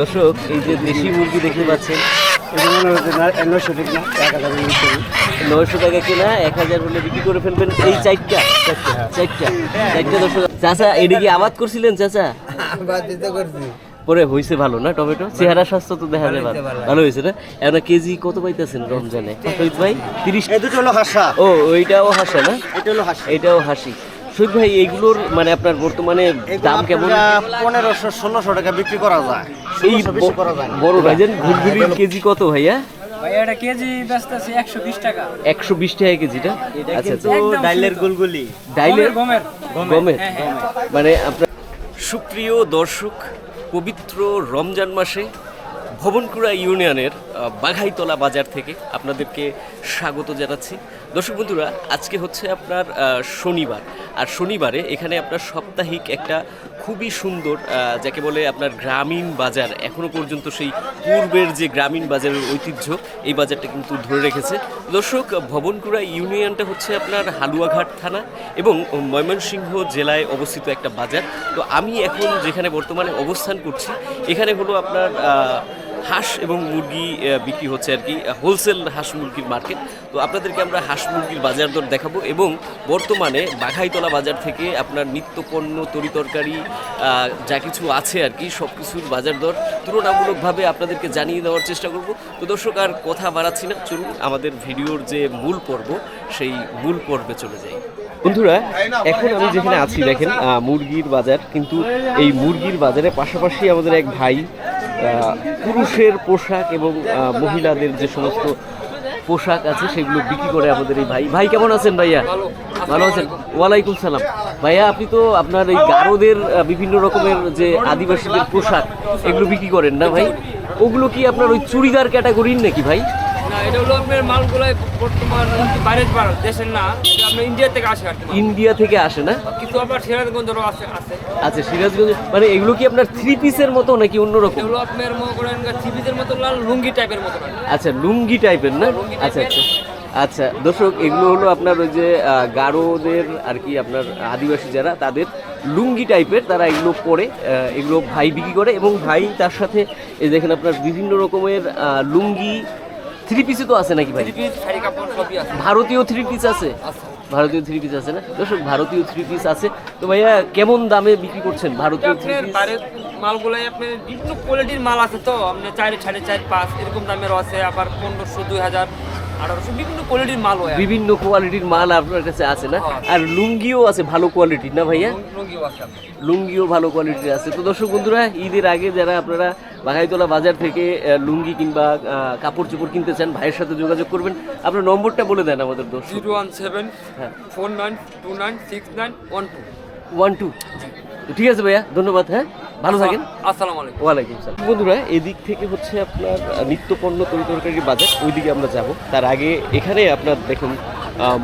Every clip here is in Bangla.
দর্শক এই যে দেশি মুরগি দেখতে পাচ্ছেন এটা এক হাজার নয়শো টাকা কিনা এক হাজার হলে বিক্রি করে ফেলবেন। এই চারটা চারটা চারটা দর্শক। চাচা এদিকে আবাদ করছিলেন চাচা? পরে হয়েছে ভালো না টমেটো? চেহারা স্বাস্থ্য তো দেখা যায় ভালো হয়েছে না? এখন কেজি কত পাইতেছেন রমজানে? শহীদ ভাই তিরিশ দুটো হলো হাসা। ও ওইটাও হাসে না? এটা হলো হাসা। এটাও হাসি। শহীদ ভাই এইগুলোর মানে আপনার বর্তমানে দাম কেমন? পনেরোশো ষোলোশো টাকা বিক্রি করা যায়। এই ষোলোশো বেশি করা যায় না। বড় ভাইজান ঘুরঘুরির কেজি কত ভাইয়া? এটা কেজি টাকা। টাকা কেজিটা? আচ্ছা আচ্ছা। ডাইলের গুলগুলি। ডাইলের? গমের গমের। হ্যাঁ, হ্যাঁ। মানে আপনার সুপ্রিয় দর্শক পবিত্র রমজান মাসে ভবনকুড়া ইউনিয়নের বাঘাইতলা বাজার থেকে আপনাদেরকে স্বাগত জানাচ্ছি। দর্শক বন্ধুরা আজকে হচ্ছে আপনার আহ, শনিবার। আর শনিবারে এখানে আপনার সাপ্তাহিক একটা খুবই সুন্দর যাকে বলে আপনার গ্রামীণ বাজার। এখনও পর্যন্ত সেই পূর্বের যে গ্রামীণ বাজারের ঐতিহ্য, এই বাজারটা কিন্তু ধরে রেখেছে। দর্শক, ভবনকুড়া ইউনিয়নটা হচ্ছে আপনার হালুয়াঘাট থানা এবং ময়মনসিংহ জেলায় অবস্থিত একটা বাজার। তো আমি এখন যেখানে বর্তমানে অবস্থান করছি, এখানে হলো আপনার হাঁস এবং মুরগি বিক্রি হচ্ছে আর কি হোলসেল হাঁস মুরগির মার্কেট তো আপনাদেরকে আমরা হাঁস মুরগির বাজার দর দেখাবো এবং বর্তমানে বাঘাইতলা বাজার থেকে আপনার নিত্য পণ্য তরিতরকারি যা কিছু আছে আর কি সব কিছুর বাজার দর তুলনামূলকভাবে আপনাদেরকে জানিয়ে দেওয়ার চেষ্টা করব। তো দর্শক, আর কথা বাড়াচ্ছি না, চলুন আমাদের ভিডিওর যে মূল পর্ব, সেই মূল পর্বে চলে যাই। বন্ধুরা, এখন আমি যেখানে আছি, দেখেন মুরগির বাজার, কিন্তু এই মুরগির বাজারে পাশাপাশি আমাদের এক ভাই পুরুষের পোশাক এবং মহিলাদের যে সমস্ত পোশাক আছে সেগুলো বিক্রি করে আমাদের এই ভাই। ভাই কেমন আছেন ভাইয়া? ভালো। আছেন? ওয়ালাইকুম সালাম। ভাইয়া আপনি তো আপনার এই গারোদের বিভিন্ন রকমের যে আদিবাসীদের পোশাক এগুলো বিক্রি করেন না ভাই? ওগুলো কি আপনার ওই চুড়িদার ক্যাটাগরির নাকি ভাই? না এটা হলো আপনার মালগুলো বর্তমান বাইরের বার দেশের না এটা আপনার ইন্ডিয়া থেকে আসে আর ইন্ডিয়া থেকে আসে না? কিন্তু আপনার সিরাজগঞ্জেরও আছে আছে। আচ্ছা সিরাজগঞ্জ মানে এগুলো কি আপনার থ্রি পিসের মতো নাকি অন্যরকম এগুলো আপনার মনে করেন থ্রিপিসের মতো লাল লুঙ্গি টাইপের মতো আচ্ছা লুঙ্গি টাইপের না? আচ্ছা আচ্ছা। আচ্ছা দর্শক এগুলো হলো আপনার ওই যে গারোদের আর কি আপনার আদিবাসী যারা তাদের লুঙ্গি টাইপের তারা এগুলো পরে এগুলো ভাই বিক্রি করে এবং ভাই তার সাথে দেখেন আপনার বিভিন্ন রকমের লুঙ্গি থ্রি পিসই তো আছে নাকি ভাই? ভারতীয় থ্রি পিস আছে? ভারতীয় থ্রি পিস আছে না? দর্শক ভারতীয় থ্রি পিস আছে। তো ভাইয়া কেমন দামে বিক্রি করছেন ভারতীয় থ্রি পিস মালগুলাই মালগুলো আপনার বিভিন্ন কোয়ালিটির মাল আছে তো? আপনি চার সাড়ে চার পাঁচ এরকম দামেরও আছে। আবার পনেরোশো দুই হাজার। আঠারোশো বিভিন্ন কোয়ালিটির মাল হয় বিভিন্ন কোয়ালিটির মাল আপনার কাছে আছে না? হ্যাঁ। আর লুঙ্গিও আছে ভালো কোয়ালিটির না ভাইয়া? লুঙ্গিও আছে লুঙ্গিও ভালো কোয়ালিটির আছে। তো দর্শক বন্ধুরা ঈদের আগে যারা আপনারা বাঘাইতলা বাজার থেকে লুঙ্গি কিংবা কাপড় চোপড় কিনতে চান ভাইয়ের সাথে যোগাযোগ করবেন। আপনার নম্বরটা বলে দেন আমাদের দর্শক। জিরো ওয়ান সেভেন হ্যাঁ। Four nine two nine six nine one two. One two. ঠিক আছে ভাইয়া ধন্যবাদ হ্যাঁ? ভালো থাকেন। আসসালামু আলাইকুম। ওয়ালাইকুম সালাম। বন্ধুরা এদিক থেকে হচ্ছে আপনার নিত্যপণ্য নিত্য পণ্য তরিতরকারির বাজার ওইদিকে আমরা যাব। তার আগে এখানে আপনার দেখুন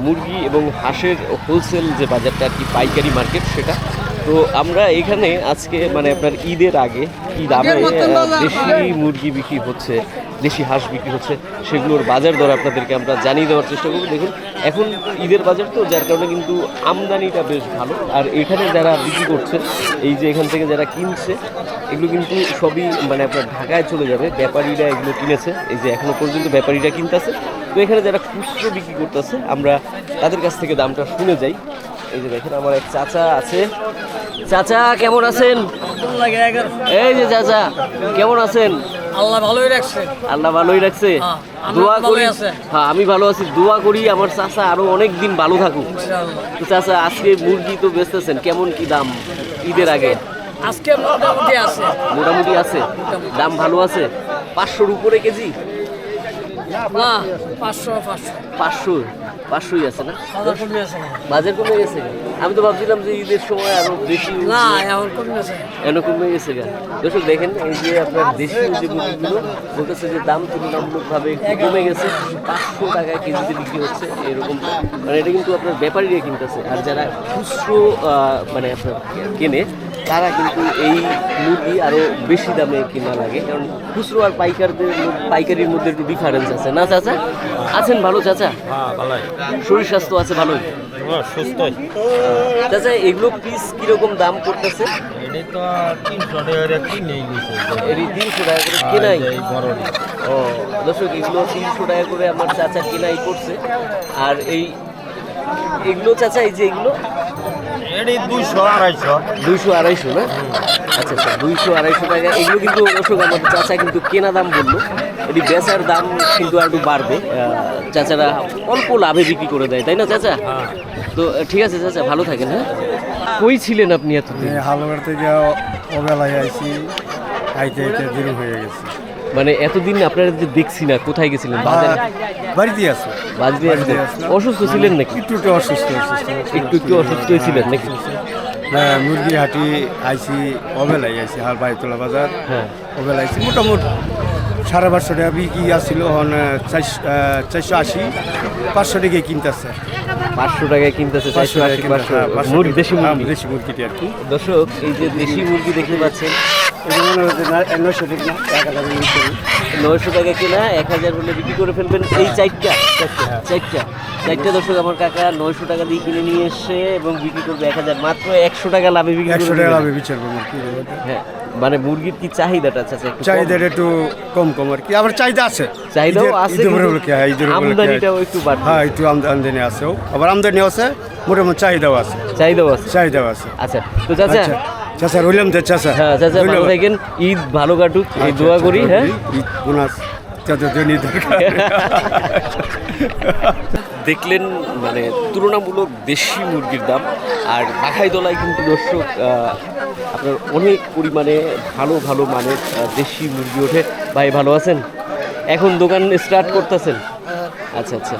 মুরগি এবং হাঁসের হোলসেল যে বাজারটা আর কি পাইকারি মার্কেট সেটা। তো আমরা এখানে আজকে মানে আপনার ঈদের আগে কি দামে দেশি মুরগি বিক্রি হচ্ছে দেশি হাঁস বিক্রি হচ্ছে সেগুলোর বাজার দর আপনাদেরকে আমরা জানিয়ে দেওয়ার চেষ্টা করব। দেখুন এখন ঈদের বাজার তো যার কারণে কিন্তু আমদানিটা বেশ ভালো। আর এখানে যারা বিক্রি করছে এই যে এখান থেকে যারা কিনছে এগুলো কিন্তু সবই মানে আপনার ঢাকায় চলে যাবে। ব্যাপারীরা এগুলো কিনেছে এই যে এখনও পর্যন্ত ব্যাপারীরা কিনতেছে। তো এখানে যারা খুচরো বিক্রি করতেছে আমরা তাদের কাছ থেকে দামটা শুনে যাই। এই যে দেখেন আমার এক চাচা আছে। চাচা কেমন আছেন? এই যে চাচা কেমন আছেন? আল্লাহ ভালোই রাখছে। আল্লাহ ভালোই রাখছে। হ্যাঁ, দোয়া করি হ্যাঁ আমি ভালো আছি। দোয়া করি আমার চাচা আরও অনেক দিন ভালো থাকুক। চাচা আজকে মুরগি তো বেচতেছেন কেমন কি দাম ঈদের আগে? আজকে মোটামুটি আছে। মোটামুটি আছে? দাম ভালো আছে? পাঁচশোর উপরে কেজি? না পাঁচশো পাঁচশো। পাঁচশো। পাঁচশোই আছে না? বাজার কমে গেছে? আমি তো ভাবছিলাম যে ঈদের সময় আরও বেশি না এখন কমে আছে এন কমে গেছে গা? দর্শক দেখেন এই যে আপনার দেশীয় যে মুরগিগুলো বলতেছে যে দাম তুলনামূলকভাবে কমে গেছে। পাঁচশো টাকায় কেজিতে বিক্রি হচ্ছে এরকম। মানে এটা কিন্তু আপনার ব্যাপারীরা কিনতেছে। আর যারা খুচরো মানে আপনার কেনে তারা কিন্তু এই মুরগি আরও বেশি দামে কিনা লাগে। কারণ খুচরো আর পাইকারদের পাইকারির মধ্যে একটু ডিফারেন্স আছে। না চাচা? আছেন ভালো চাচা? হ্যাঁ শরীর স্বাস্থ্য আছে ভালোই? সুস্থই। চাচা এগুলো পিস কীরকম দাম করতেছে তিনশো টাকা করে কেনাই? ও দর্শক এগুলো তিনশো টাকা করে আমার চাচা কেনাই করছে আর এই এগুলো চাচা এই যে এগুলো? দুইশো আড়াইশো। দুইশো আড়াইশো না? আচ্ছা আচ্ছা দুইশো আড়াইশো টাকা। এগুলো কিন্তু চাচা কেনা দাম বলল। এটি বেচার দাম কিন্তু আর একটু বাড়বে। চাচারা অল্প লাভে বিক্রি করে দেয় তাই না চাচা? তো ঠিক আছে চাচা ভালো থাকেন হ্যাঁ? কই ছিলেন আপনি হালুয়ার থেকে ওবেলায় আইছি। আইতে আইতে দেরি হয়ে গেছে। মানে এতদিন আপনারা যে দেখছি না কোথায় গেছিলেন? বাজারে? বাড়িতে আছে। বাজরে অসুস্থ ছিলেন নাকি? একটু একটু অসুস্থ একটু একটু অসুস্থ ছিলেন নাকি? হ্যাঁ মুরগি হাটি আইছি ওবেলায় আইছি হাল বাইতলা বাজার। হ্যাঁ। ওবেলায় আইছি মোটামুটি সাড়ে পাঁচশো টাকা বিক্রি আসছিল এখন চারশো আশি পাঁচশো টাকা কিনতেছে। পাঁচশো টাকায় কিনতেছে চারশো আশি পাঁচশো। মুরগি দেশি মুরগি। দেশি মুরগিটি আর কি দর্শক এই যে দেশি মুরগি দেখতে পাচ্ছেন মনে না এক হাজার নয়শো টাকা কেনা এক হাজার হলে বিক্রি করে ফেলবেন এই চারটা চারটা চারটা দর্শক আমার কাকা নয়শো টাকা দিয়ে কিনে নিয়ে এসে এবং বিক্রি করবে এক হাজার মাত্র একশো টাকা লাভে বিক্রি একশো টাকা লাভে বিচার করব হ্যাঁ মানে মুরগির কি চাহিদাটা আছে চাহিদাটা একটু কম কম আর কি আবার চাহিদা আছে চাহিদাও আছে। আমদানিটাও একটু বাড়বে হ্যাঁ একটু আমদা- আমদানি আছেও আবার আমদানি আছে মোটামুটি চাহিদাও আছে। চাহিদাও আছে। চাহিদাও আছে। আচ্ছা তো চাচা আচ্ছা। চাচা রইলাম তো চাচা। হ্যাঁ চাচা ভালো থাকেন। ঈদ ভালো কাটুক এই আচ্ছা, দোয়া আচ্ছা, করি হ্যাঁ? ঈদ বোনাস। দেখলেন মানে তুলনামূলক দেশি মুরগির দাম। আর বাঘাইদলায় কিন্তু দর্শক আপনার অনেক পরিমাণে ভালো ভালো মানের দেশি মুরগি ওঠে। ভাই ভালো আছেন? এখন দোকান স্টার্ট করতেছেন? আচ্ছা আচ্ছা।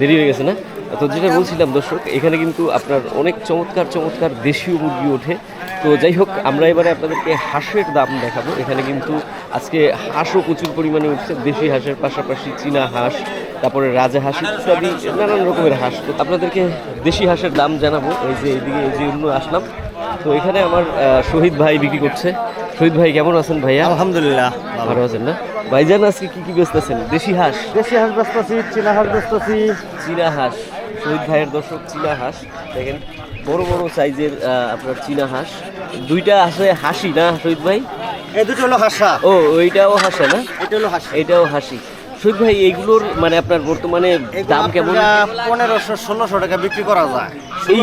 দেরি হয়ে গেছে না? তো যেটা বলছিলাম দর্শক এখানে কিন্তু আপনার অনেক চমৎকার চমৎকার দেশীয় মুরগি ওঠে। তো যাই হোক আমরা এবারে আপনাদেরকে হাঁসের দাম দেখাবো। এখানে কিন্তু আজকে হাঁসও প্রচুর পরিমাণে উঠছে। দেশি হাঁসের পাশাপাশি চীনা হাঁস তারপরে রাজা হাঁস ইত্যাদি নানান রকমের হাঁস। তো আপনাদেরকে দেশি হাঁসের দাম জানাব। এই যে এইদিকে এই যে অন্য আসলাম। তো এখানে আমার শহীদ ভাই বিক্রি করছে। শহীদ ভাই কেমন আছেন ভাইয়া? আলহামদুলিল্লাহ ভালো। আছেন না? ভাইজান আজকে কি কি বেচতেছেন দেশি হাঁস? দেশি হাঁস বেচতেছি চীনা হাঁস বেচতেছি চীনা হাঁস। শহীদ ভাইয়ের দর্শক চীনা হাঁস। দেখেন বড় বড় সাইজের আপনার চীনা হাঁস। দুইটা আছে হাসি না শহীদ ভাই? এই দুটো হলো হাঁসা। ও ওইটাও হাসে না? এটা হলো হাঁসা। এটাও হাসি। শহীদ ভাই এইগুলোর মানে আপনার বর্তমানে দাম কেমন? পনেরোশো ষোলোশো টাকা বিক্রি করা যায়। এই।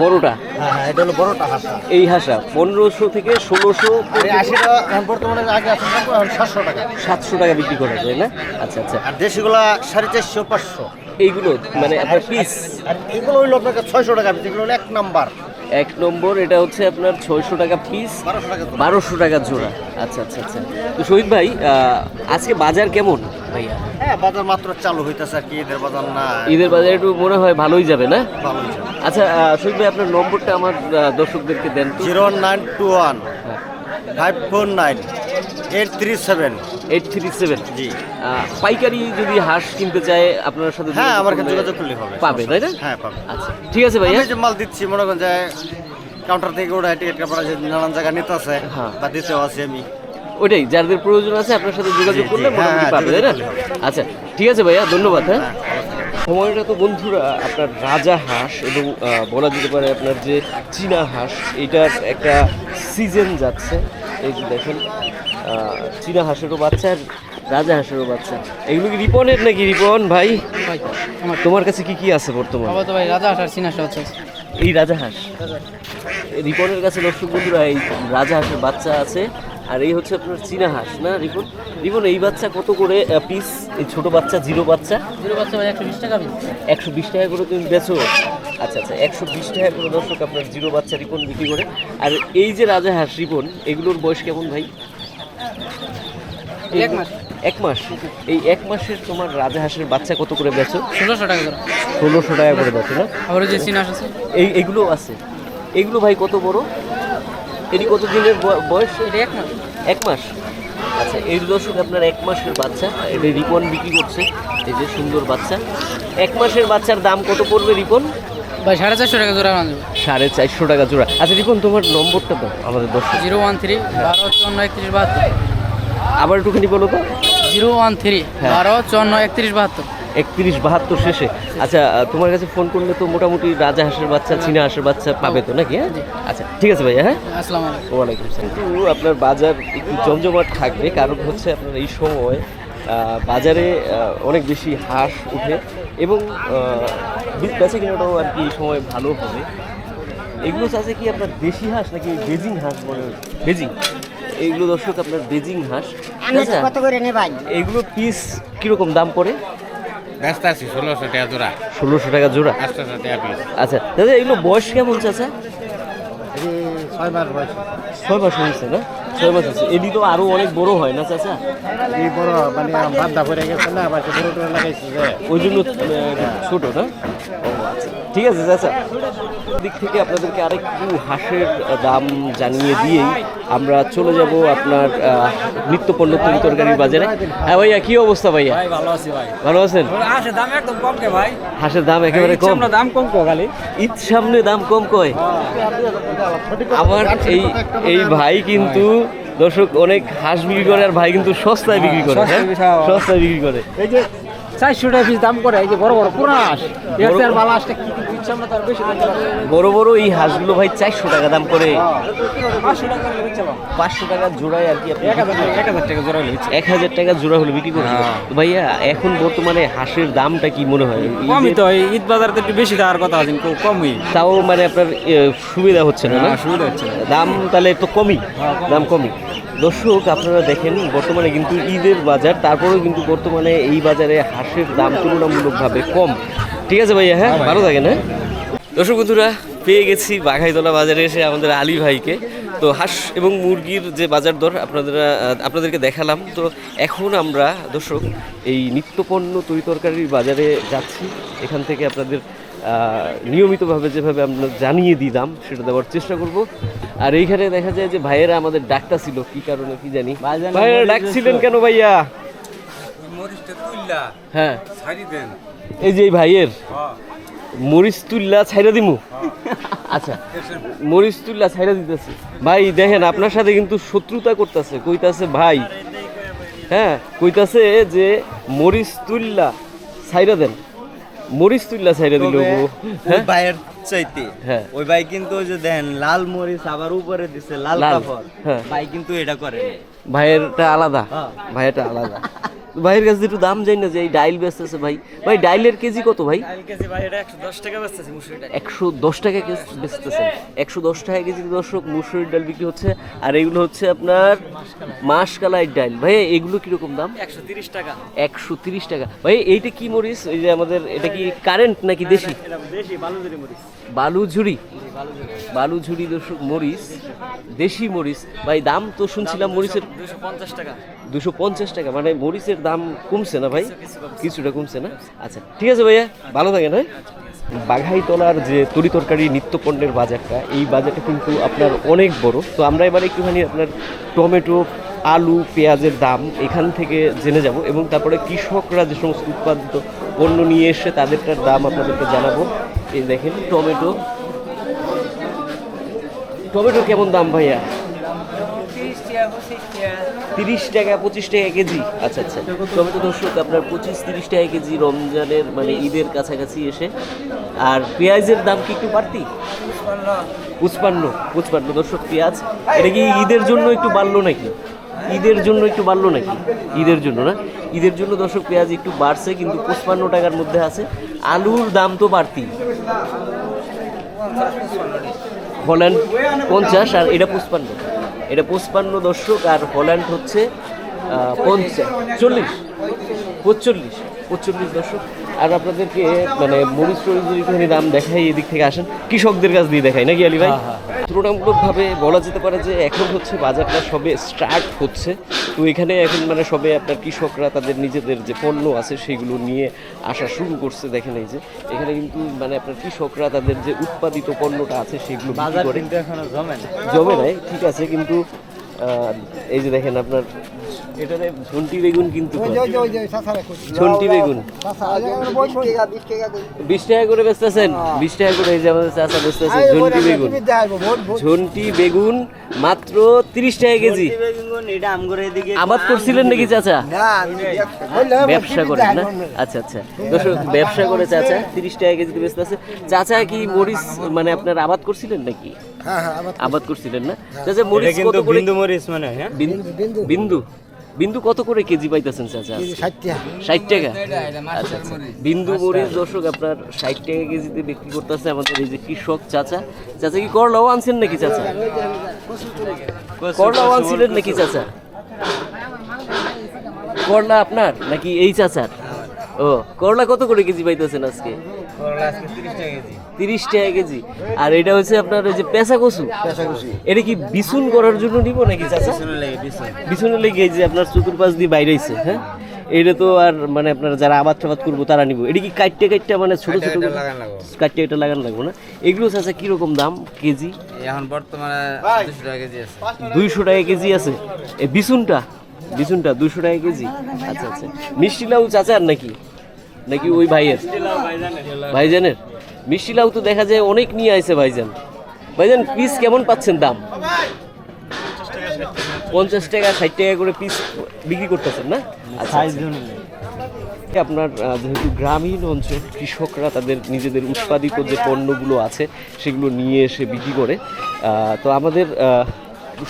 বড়টা? হ্যাঁ হ্যাঁ এটা হলো বড়টা হাঁসা। এই হাঁসা পনেরোশো থেকে ষোলোশো এই আশিটা এখন বর্তমানে আগে সাতশো টাকা। সাতশো টাকা বিক্রি করা যায় না? আচ্ছা আচ্ছা। আর দেশিগুলা সাড়ে চারশো পাঁচশো। এইগুলো মানে আপনার পিস আর এগুলো হইল আপনাকে ছয়শো টাকা বিক্রি এগুলো হলো এক নাম্বার। এক নম্বর এটা হচ্ছে আপনার ছয়শো টাকা পিস বারোশো টাকা জোড়া। আচ্ছা আচ্ছা আচ্ছা। তো শহীদ ভাই আজকে বাজার কেমন? ভাইয়া। হ্যাঁ বাজার মাত্র চালু হইতেছে আর কি ঈদের বাজার না ঈদের বাজারে একটু মনে হয় ভালোই যাবে না? আচ্ছা শহীদ ভাই আপনার নম্বরটা আমার দর্শকদেরকে দেন তো। Zero nine two one. Five four nine eight three seven eight three seven জি। পাইকারি যদি হাঁস কিনতে চায় আপনার সাথে হ্যাঁ আমার কাছে যোগাযোগ করলে হবে পাবে তাই না হ্যাঁ পাবে। আচ্ছা ঠিক আছে আমি যে মাল দিচ্ছি মনে করেন যে কাউন্টার থেকে ওটা টিকিট কাপড় আছে নানান জায়গা নিতে আছে হ্যাঁ। বা দিতেও আছে আমি। ওইটাই যাদের প্রয়োজন আছে আপনার সাথে যোগাযোগ করলে হ্যাঁ, মোটামুটি হ্যাঁ, পাবে তাই না? আচ্ছা ঠিক আছে ভাইয়া ধন্যবাদ হ্যাঁ। সময়টা তো বন্ধুরা আপনার রাজা হাঁস এবং বলা যেতে পারে আপনার যে চীনা হাঁস এটার একটা সিজন যাচ্ছে। এই যে দেখেন চীনা হাঁসেরও বাচ্চা আর রাজা হাঁসেরও বাচ্চা। এগুলো কি রিপনের নাকি? রিপন ভাই তোমার কাছে কি কি আছে বর্তমানে? ভাই রাজা আসার সিনাসা হচ্ছে এই রাজা হাঁস। রিপনের কাছে দর্শক বন্ধুরা এই রাজা হাঁসের বাচ্চা আছে। আর এই হচ্ছে আপনার চীনা হাঁস না রিপন? রিপন এই বাচ্চা কত করে পিস এই ছোট বাচ্চা জিরো বাচ্চা? জিরো বাচ্চা ভাই একশো বিশ টাকা একশো বিশ টাকা করে তুমি বেচো। আচ্ছা আচ্ছা একশো বিশ টাকা করে দর্শক আপনার জিরো বাচ্চা রিপন বিক্রি করে। আর এই যে রাজা হাঁস রিপন এগুলোর বয়স কেমন ভাই? এক মাস। এক মাস? এই এক মাসের তোমার রাজা হাঁসের বাচ্চা কত করে বেচো? ষোলোশো টাকা করে। ষোলোশো টাকা করে বেচো না? আবার যে সিনাস আছে। এই এগুলো আছে। এগুলো ভাই কত বড়? এটি কত দিনের বয়স? এটা এক মাস। এক মাস? আচ্ছা এই দর্শক আপনার এক মাসের বাচ্চা এটা রিপন বিক্রি করছে এই যে সুন্দর বাচ্চা। এক মাসের বাচ্চার দাম কত পড়বে রিপন? ভাই সাড়ে চারশো টাকা জোড়া সাড়ে চারশো টাকা জোড়া। আচ্ছা রিপন তোমার নম্বরটা দাও আমাদের দর্শক। জিরো ওয়ান থ্রি বারো চুয়ান্ন একত্রিশ বাহাত্তর। আবার একটুখানি বলো তো। জিরো ওয়ান থ্রি হ্যাঁ। বারো চুয়ান্ন একত্রিশ বাহাত্তর। একত্রিশ বাহাত্তর শেষে। আচ্ছা তোমার কাছে ফোন করলে তো মোটামুটি রাজা হাঁসের বাচ্চা চীনা হাঁসের বাচ্চা পাবে তো নাকি হ্যাঁ? আচ্ছা ঠিক আছে ভাইয়া হ্যাঁ? আসসালামু আলাইকুম। ওয়ালাইকুম আসসালাম। কিন্তু আপনার বাজার একটু জমজমাট থাকবে কারণ হচ্ছে আপনার এই সময় বাজারে অনেক বেশি হাঁস উঠে এবং বেঁচে কিনাটাও আর কি এই সময় ভালো হবে। এগুলো চাষে কি আপনার দেশি হাঁস নাকি বেজিং হাঁস বলে? বেজিং? এইগুলো দর্শক আপনার বেজিং হাঁস কত করে ভাই? এইগুলো পিস কীরকম দাম পড়ে? ব্যস্ত আছি ষোলোশো টাকা জোড়া। ষোলোশো টাকা জোড়া? আটশোশো টাকা পিস। আচ্ছা দাদা এগুলো বয়স কেমন চাচা? ছয় মাস বয়স। ছয় মাস হয়েছে না? ছয় মাস আছে এটি তো আরও অনেক বড় হয় না চাচা? এই বড় মানে বাদ্দা পড়ে গেছে না আবার বড় টড় লাগাইছে ওই জন্য ছোট না? আচ্ছা। ঠিক আছে চাচা। দিক থেকে আপনাদেরকে আরেকটু হাঁসের দাম জানিয়ে দিয়েই আমরা চলে যাব আপনার আহ, নিত্যপণ্য তরি তরকারির বাজারে। হ্যাঁ ভাইয়া কি অবস্থা ভাইয়া? ভালো আছি ভাই। ভালো আছেন? আসে দাম একদম কম কে ভাই। হাঁসের দাম একেবারে কম? দাম কম কো খালি। ঈদ সামনে দাম কম কয়? আমার এই এই ভাই কিন্তু দর্শক অনেক হাঁস বিক্রি করে আর ভাই কিন্তু সস্তায় বিক্রি করে হ্যাঁ? সস্তায় বিক্রি করে। এই যে চারশো টাকা পিস দাম করে এই যে বড় বড় পুরো হাঁস। এর ভালো হাঁসটা বড় বড় এই হাঁসগুলো ভাই চারশো টাকা দাম করে। পাঁচশো টাকা করে জোড়ায় আর কি এক হাজার টাকা- জোড়া হলে এক হাজার টাকা জোড়া হলে বিক্রি করছে ভাইয়া এখন বর্তমানে হাঁসের দামটা কি মনে হয়? কমই তো ঈদ বাজার একটু বেশি দেওয়ার কথা আছে কমই। তাও মানে আপনার সুবিধা হচ্ছে না হ্যাঁ, সুবিধা হচ্ছে। দাম তাহলে তো কমই। দাম কমই। দর্শক আপনারা দেখেন বর্তমানে কিন্তু ঈদের বাজার তারপরেও কিন্তু বর্তমানে এই বাজারে হাঁসের দাম তুলনামূলকভাবে কম। ঠিক আছে ভাইয়া হ্যাঁ? ভালো থাকেন হ্যাঁ? দর্শক বন্ধুরা পেয়ে গেছি বাঘাইতলা বাজারে এসে আমাদের আলী ভাইকে। তো হাঁস এবং মুরগির যে বাজার দর আপনাদের আপনাদেরকে দেখালাম। তো এখন আমরা দর্শক এই নিত্যপণ্য তরি তরকারির বাজারে যাচ্ছি। এখান থেকে আপনাদের নিয়মিতভাবে যেভাবে আমরা জানিয়ে দিই দাম সেটা দেওয়ার চেষ্টা করব। আর এইখানে দেখা যায় যে ভাইয়েরা আমাদের ডাকটা ছিল কি কারণে কি জানি? ভাইয়েরা ডাকছিলেন কেন ভাইয়া? হ্যাঁ। এই যে ভাইয়ের মরিচ তুল্লা ছাইরা দিমু? আচ্ছা মরিচ তুল্লা ছাইরা দিতেছে। ভাই দেখেন আপনার সাথে কিন্তু শত্রুতা করতেছে কইতাছে ভাই। হ্যাঁ কইতাছে যে মরিচ তুল্লা ছাইরা দেন। মরিচ তুল্লা ছাইরা দিল হ্যাঁ? ভাইয়ের চাইতে হ্যাঁ। ওই ভাই কিন্তু ওই যে দেন লাল মরিচ আবার উপরে দিছে লাল কাপড়। হ্যাঁ। ভাই কিন্তু এটা করে। ভাইয়েরটা আলাদা। ভাইয়েরটা আলাদা। ভাইয়ের কাছে একটু দাম যাই না যে এই ডাইল বেচতেছে ভাই। ভাই ডাইলের কেজি কত ভাই? একশো দশ টাকা কেজি বেচতেছেন। একশো দশ টাকা কেজি দর্শক মুসুরির ডাল বিক্রি হচ্ছে। আর এগুলো হচ্ছে আপনার মাসকালাই ডাইল। ভাই এগুলো কীরকম দাম? একশো তিরিশ টাকা। একশো তিরিশ টাকা। ভাই এইটা কি মরিচ? এই যে আমাদের এটা কি কারেন্ট নাকি দেশি? বালুঝুরি বালুঝুরি। দর্শক মরিচ দেশি মরিচ। ভাই দাম তো শুনছিলাম মরিচের দুশো পঞ্চাশ টাকা। মানে মরিচের দাম কমছে না ভাই? কিছুটা কমছে না? আচ্ছা ঠিক আছে ভাইয়া ভালো থাকেন হ্যাঁ? বাঘাইতলার যে তরি তরকারি নিত্যপণ্যের বাজারটা এই বাজারটা কিন্তু আপনার অনেক বড়। তো আমরা এবার একটুখানি আপনার টমেটো আলু পেঁয়াজের দাম এখান থেকে জেনে যাব এবং তারপরে কৃষকরা যে সমস্ত উৎপাদিত পণ্য নিয়ে এসে তাদেরটার দাম আপনাদেরকে জানাব। এই দেখেন টমেটো টমেটো কেমন দাম ভাইয়া? তিরিশ টাকা পঁচিশ টাকা কেজি। আচ্ছা আচ্ছা। টমেটো দর্শক আপনার পঁচিশ তিরিশ টাকা কেজি রমজানের মানে ঈদের কাছাকাছি এসে। আর পেঁয়াজের দাম কি একটু বাড়তি? পুষ্পান্ন পুষ্পান্ন দর্শক পেঁয়াজ এটা কি ঈদের জন্য একটু বাড়লো নাকি? ঈদের জন্য একটু বাড়লো নাকি? ঈদের জন্য না? ঈদের জন্য দর্শক পেঁয়াজ একটু বাড়ছে কিন্তু পঁচপান্ন টাকার মধ্যে আছে। আলুর দাম তো বাড়তি। হল্যান্ড পঞ্চাশ আর এটা পুষ্পান্ন। এটা পুষ্পান্ন দর্শক আর হল্যান্ড হচ্ছে পঞ্চাশ, চল্লিশ, পঁচল্লিশ পঁচল্লিশ দর্শক। আর আপনাদেরকে মানে মরিচ টরিচের একটুখানি দাম দেখাই এদিক থেকে আসেন কৃষকদের কাছ দিয়ে দেখাই নাকি আলী ভাই? তুলনামূলকভাবে বলা যেতে পারে যে এখন হচ্ছে বাজারটা সবে স্টার্ট হচ্ছে। তো এখানে এখন মানে সবে আপনার কৃষকরা তাদের নিজেদের যে পণ্য আছে সেগুলো নিয়ে আসা শুরু করছে দেখেন এই যে। এখানে কিন্তু মানে আপনার কৃষকরা তাদের যে উৎপাদিত পণ্যটা আছে সেগুলো জমে নাই ঠিক আছে কিন্তু এই যে দেখেন আপনার এটাতে ঝন্টি বেগুন কিন্তু ঝন্টি বেগুন। বিশ টাকা করে। বেচতেছেন? বিশ টাকা করে এই যে আমাদের চাষা বেচতেছে ঝন্টি বেগুন। ঝন্টি বেগুন মাত্র তিরিশ টাকা কেজি। আবাদ করছিলেন নাকি চাচা? ব্যবসা করে। না? আচ্ছা আচ্ছা। দর্শক ব্যবসা করে চাচা তিরিশ টাকা কেজিতে বেচতেছে। চাচা কি মরিচ মানে আপনার আবাদ করছিলেন নাকি? আবাদ করছিলেন না? চাচা মরিচ কত করে বিন্দু মরিচ মানে বিন্দু বিন্দু কত করে কেজি পাইতেছেন চাচা? ষাট টাকা। আচ্ছা আচ্ছা। বিন্দু মরিচ দর্শক আপনার ষাট টাকা কেজিতে বিক্রি করতেছে আমাদের এই যে কৃষক চাচা। চাচা কি করলাও আনছেন নাকি চাচা? করলাও আনছিলেন নাকি চাচা? করলা আপনার নাকি এই চাচার? ও করলা কত করে কেজি পাইতেছেন আজকে তিরিশ টাকা কেজি। আর এটা হচ্ছে আপনার ওই যে পেঁচা কচু। এটা কি বিছুন করার জন্য নিব নাকি চাচা? বিছুনে লেগে যে আপনার চতুর্পাশ দিয়ে বাইরেছে হ্যাঁ? এটা তো আর মানে আপনার যারা আবাদ টাবাদ করব তারা নিব। এটা কি কাটতে কাটতে মানে ছোট ছোট কাটতে এটা লাগানো লাগবে। না? এগুলো চাচা কীরকম দাম কেজি? এখন বর্তমানে দুশো টাকা কেজি আছে। দুইশো টাকা কেজি আছে। এই বিছুনটা বিছুনটা দুশো টাকা কেজি। আচ্ছা আচ্ছা। মিষ্টি লাউ চাচার নাকি? নাকি ওই ভাইয়ের? ভাইজানের? মিষ্টি লাউ তো দেখা যায় অনেক নিয়ে আইছে ভাইজান। ভাইজান পিস কেমন পাচ্ছেন দাম? পঞ্চাশ টাকা ষাট টাকা করে পিস বিক্রি করতেছেন না? আচ্ছা, আচ্ছা। আপনার যেহেতু গ্রামীণ অঞ্চল কৃষকরা তাদের নিজেদের উৎপাদিত যে পণ্যগুলো আছে সেগুলো নিয়ে এসে বিক্রি করে। তো আমাদের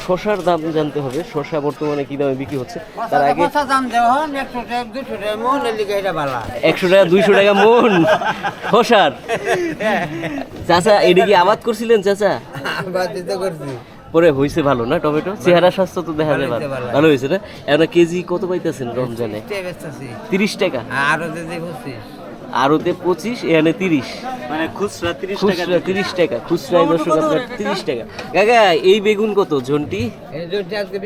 শশার দাম জানতে হবে। শশা বর্তমানে কি দামে বিক্রি হচ্ছে? তার আগে একশো টাকা দুইশো টাকা মন। শশার চাচা এটা কি আবাদ করছিলেন চাচা? পরে হয়েছে ভালো না টমেটো? চেহারা স্বাস্থ্য তো দেখা যায় ভালো ভালো। হয়েছে না? এখন কেজি কত পাইতেছেন রমজানে? তিরিশ টাকা? আরও বুঝছিস পঁচিশ এখানে তিরিশ। মানে খুচরা তিরিশ খুচরা তিরিশ টাকা খুচরায় দর্শক আপনার তিরিশ টাকা। কাকা এই বেগুন কত? ঝন্টি? এই জন্য আজকে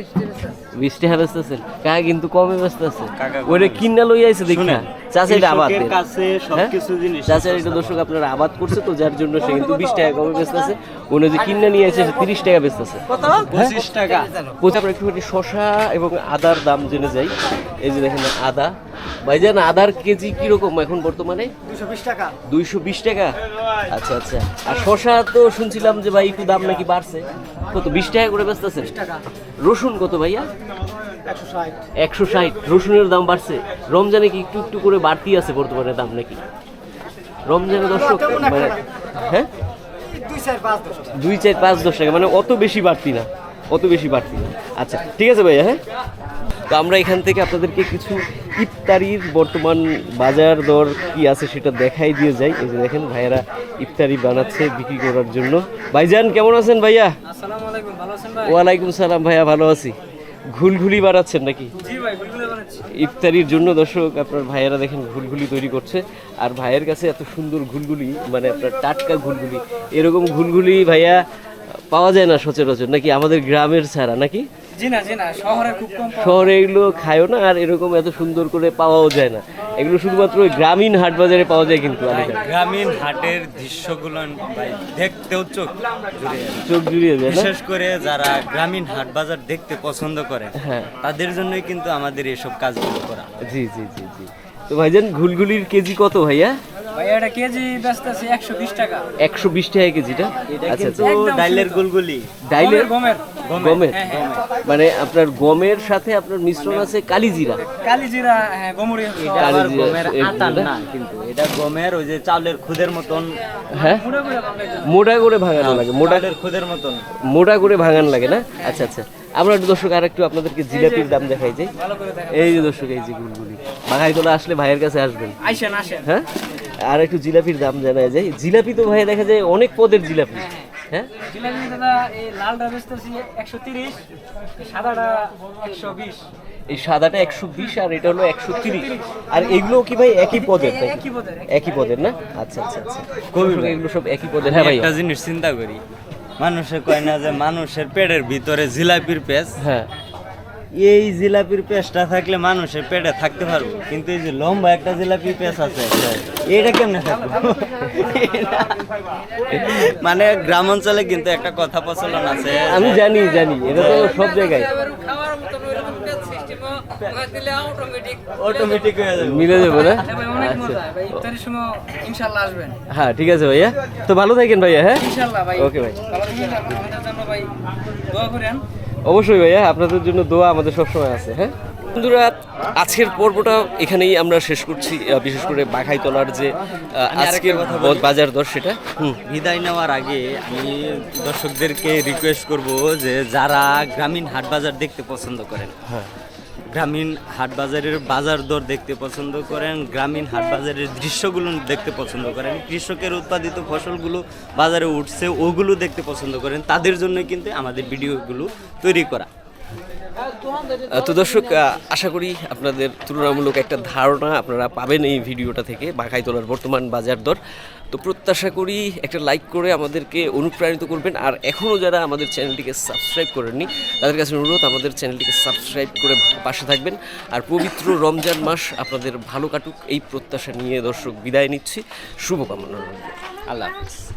বেশি টাকা বেচতেছেন কাকা কিন্তু কমে বেচতেছে ওইটা কিনা লই আইছে দেখি। না চাচা আবাদ। হ্যাঁ? এটা দর্শক আপনারা আবাদ করছে তো যার জন্য সে কিন্তু বিশ টাকা কমে বেচতেছে উনি যে কিনা নিয়ে আসে তিরিশ টাকা বেচতেছে পঁচিশ টাকা। একটুখানি শশা এবং আদার দাম জেনে যাই। এই যে দেখেন আদা। ভাইজান আদার কেজি কীরকম এখন বর্তমানে? দুইশো বিশ টাকা। আচ্ছা আচ্ছা। আর শশা তো শুনছিলাম যে ভাই একটু দাম নাকি বাড়ছে। কত বিশ টাকা করে বেচতেছেন? রসুন কত ভাইয়া? একশো ষাট। রসুনের দাম বাড়ছে। রমজানে কি একটু একটু করে বাড়তি আছে বর্তমানে দাম নাকি? রমজানে দর্শক মানে হ্যাঁ? দুই চার পাঁচ দশ টাকা মানে অত বেশি বাড়তি না। অত বেশি বাড়তি না। আচ্ছা ঠিক আছে ভাইয়া হ্যাঁ? তো আমরা এখান থেকে আপনাদেরকে কিছু ইফতারির বর্তমান বাজার দর কি আছে সেটা দেখাই দিয়ে যাই। এই যে দেখেন ভাইয়ারা ইফতারি বানাচ্ছে বিক্রি করার জন্য। ভাইজান কেমন আছেন ভাইয়া? ওয়ালাইকুম সালাম ভাইয়া ভালো আছি। ঘুলঘুলি বানাচ্ছেন নাকি? ইফতারির জন্য দর্শক আপনার ভাইয়েরা দেখেন ঘুলঘুলি তৈরি করছে। আর ভাইয়ের কাছে এত সুন্দর ঘুলঘুলি মানে আপনার টাটকা ঘুলঘুলি। এরকম ঘুলঘুলি ভাইয়া পাওয়া যায় না সচরাচর নাকি আমাদের গ্রামের ছাড়া নাকি? শহরে খুব কম শহরে এগুলো খায়ও না আর এরকম এত সুন্দর করে পাওয়াও যায় না। এগুলো শুধুমাত্র গ্রামীণ হাট বাজারে পাওয়া যায় কিন্তু। গ্রামীণ হাটের দৃশ্যগুলো ভাই দেখতেও চোখ চোখ জুড়িয়ে যায় বিশেষ করে যারা গ্রামীণ হাট বাজার দেখতে পছন্দ করে হ্যাঁ। তাদের জন্যই কিন্তু আমাদের এসব কাজগুলো করা জি জি জি জি। তো ভাইজান ঘুলঘুলির কেজি কত ভাইয়া? ভাই এটা কেজি ব্যস্ত আছে টাকা। একশো বিশ টাকা কেজিটা আচ্ছা আচ্ছা। ডাইলের গুলগুলি। ডাইলের গমের গমের। হ্যাঁ, হ্যাঁ। মানে আপনার গমের সাথে আপনার মিশ্রণ আছে কালিজিরা? কালি হ্যাঁ গমরি এটা আবার গমের এগুলো না? না কিন্তু এটা গমের ওই যে চাউলের খুদের মতন। হ্যাঁ? পুরো পুরো বাংলায় মোটা করে ভাঙানো লাগে মোটা খুদের মতন। মোটা করে ভাঙান লাগে না? আচ্ছা আচ্ছা। আমরা একটু দর্শক আর একটু আপনাদেরকে জিলাপির দাম দেখাই যাই। এই যে দর্শক এই যে গুলগুলি। বাঘাইতলা আসলে ভাইয়ের কাছে আসবেন। আইসেন আসেন। হ্যাঁ? আর একটু জিলাপির দাম জানা যায় জিলাপি তো ভাই দেখা যায় অনেক পদের জিলাপি। হ্যাঁ জিলাপি দাদা এই লালটা ব্যস্ত আছে একশো তিরিশ সাদাটা একশো বিশ। এই সাদাটা একশো বিশ আর এটা হলো একশো তিরিশ। আর এগুলো কি ভাই একই পদের একই পদের না? আচ্ছা আচ্ছা আচ্ছা। এগুলো সব একই পদের। হ্যাঁ ভাই। একটা জিনিস চিন্তা করি। মানুষে কয় না যে মানুষের পেটের ভিতরে জিলাপির পেঁচ হ্যাঁ। এই জিলাপির পেঁচটা থাকলে মানুষের পেটে থাকতে পারব। কিন্তু এই যে লম্বা একটা জিলাপির পেঁচ আছে এটা কেমনে থাকব? মানে গ্রাম অঞ্চলে কিন্তু একটা কথা প্রচলন আছে। আমি জানি জানি এটা তো সব জায়গায়। খাওয়ার মতন ওইরকম সিস্টেম দিলে অটোমেটিক অটোমেটিক হয়ে যাবে। মিলে যাব না? ভাই অনেক মজা। ভাই ইফতারের সময় ইনশাল্লাহ আসবেন। হ্যাঁ ঠিক আছে ভাইয়া। তো ভালো থাকেন ভাইয়া হ্যাঁ? ভাই। ওকে ভাই। ভালো থাকেন। আমাদের জন্য ভাই দোয়া করেন। অবশ্যই ভাইয়া আপনাদের জন্য দোয়া আমাদের সবসময় আছে হ্যাঁ? বন্ধুরা আজকের পর্বটা এখানেই আমরা শেষ করছি বিশেষ করে বাঘাইতলার যে আজকের বাজার দর সেটা। বিদায় নেওয়ার আগে আমি দর্শকদেরকে রিকোয়েস্ট করব যে যারা গ্রামীণ হাট বাজার দেখতে পছন্দ করেন গ্রামীণ হাট বাজারের বাজার দর দেখতে পছন্দ করেন গ্রামীণ হাট বাজারের দৃশ্যগুলো দেখতে পছন্দ করেন কৃষকের উৎপাদিত ফসলগুলো বাজারে উঠছে ওগুলো দেখতে পছন্দ করেন তাদের জন্য কিন্তু আমাদের ভিডিওগুলো তৈরি করা। তো দর্শক আশা করি আপনাদের তুলনামূলক একটা ধারণা আপনারা পাবেন এই ভিডিওটা থেকে বাঘাই তোলার বর্তমান বাজার দর। তো প্রত্যাশা করি একটা লাইক করে আমাদেরকে অনুপ্রাণিত করবেন। আর এখনও যারা আমাদের চ্যানেলটিকে সাবস্ক্রাইব করেননি, তাদের কাছে অনুরোধ, আমাদের চ্যানেলটিকে সাবস্ক্রাইব করে পাশে থাকবেন। আর পবিত্র রমজান মাস আপনাদের ভালো কাটুক, এই প্রত্যাশা নিয়ে দর্শক বিদায় নিচ্ছি। শুভকামনা রইল। আল্লাহ হাফিজ।